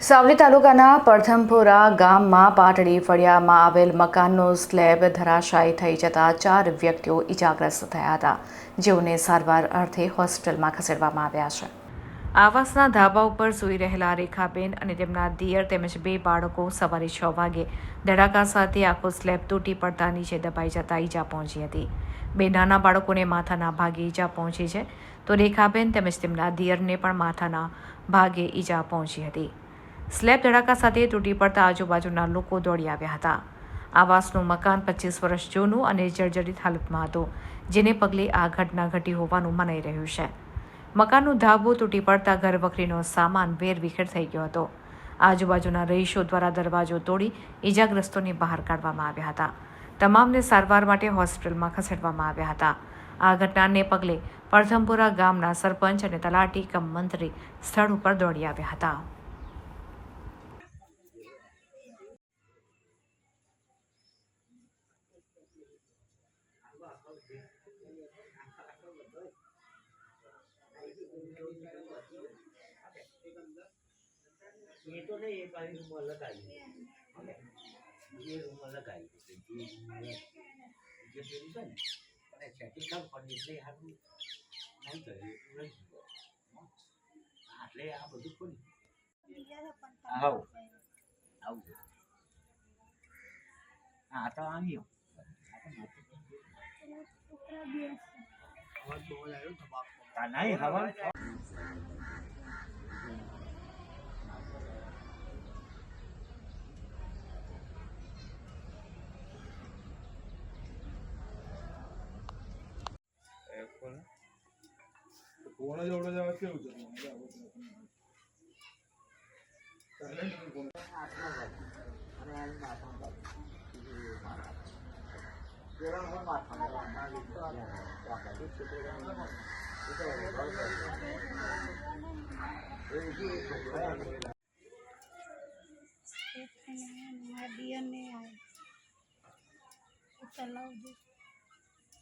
સાવલી તાલુકાના પરથમપુરા ગામમાં પાટડી ફળિયામાં આવેલ મકાનનો સ્લેબ ધરાશાયી થઈ જતા ચાર વ્યક્તિઓ ઈજાગ્રસ્ત થયા હતા, જેઓને સારવાર અર્થે હોસ્પિટલમાં ખસેડવામાં આવ્યા છે. આવાસના ધાબા ઉપર સૂઈ રહેલા રેખાબેન અને તેમના દિયર તેમજ બે બાળકો સવારે છ વાગે ધડાકા સાથે આખો સ્લેબ તૂટી પડતા નીચે દબાઈ જતા ઈજા પહોંચી હતી. બે નાના બાળકોને માથાના ભાગે ઈજા પહોંચી છે, તો રેખાબેન તેમજ તેમના દિયરને પણ માથાના ભાગે ઈજા પહોંચી હતી. સ્લેબ ધડાકા સાથે તૂટી પડતા આજુબાજુના લોકો દોડી આવ્યા હતા. આવાસનું મકાન પચીસ વર્ષ જૂનું અને જર્જરિત હાલતમાં હતું, જેને પગલે આ ઘટના ઘટી હોવાનું મનાઈ રહ્યું છે. મકાનનું ધાબું તૂટી પડતા ઘર વખરીનો સામાન વેરવિખેર થઈ ગયો હતો. આજુબાજુના રહીશો દ્વારા દરવાજો તોડી ઈજાગ્રસ્તોને બહાર કાઢવામાં આવ્યા હતા. તમામને સારવાર માટે હોસ્પિટલમાં ખસેડવામાં આવ્યા હતા. આ ઘટનાને પગલે પરથમપુરા ગામના સરપંચ અને તલાટી કમ મંત્રી સ્થળ ઉપર દોડી આવ્યા હતા. એ તો નહીં એ પાણી રૂમમાં લગાવી એ રૂમમાં લગાવી જે પેલું છે ને અને સેટિંગ કામ પણ એટલે હારું નહીં કર્યું એટલું આવો આવું હા, તો આવ્યો नहीं हवन कोणा जेवढं जेव्हा ठेवतो મારા દિયરને આવે ચલાવજો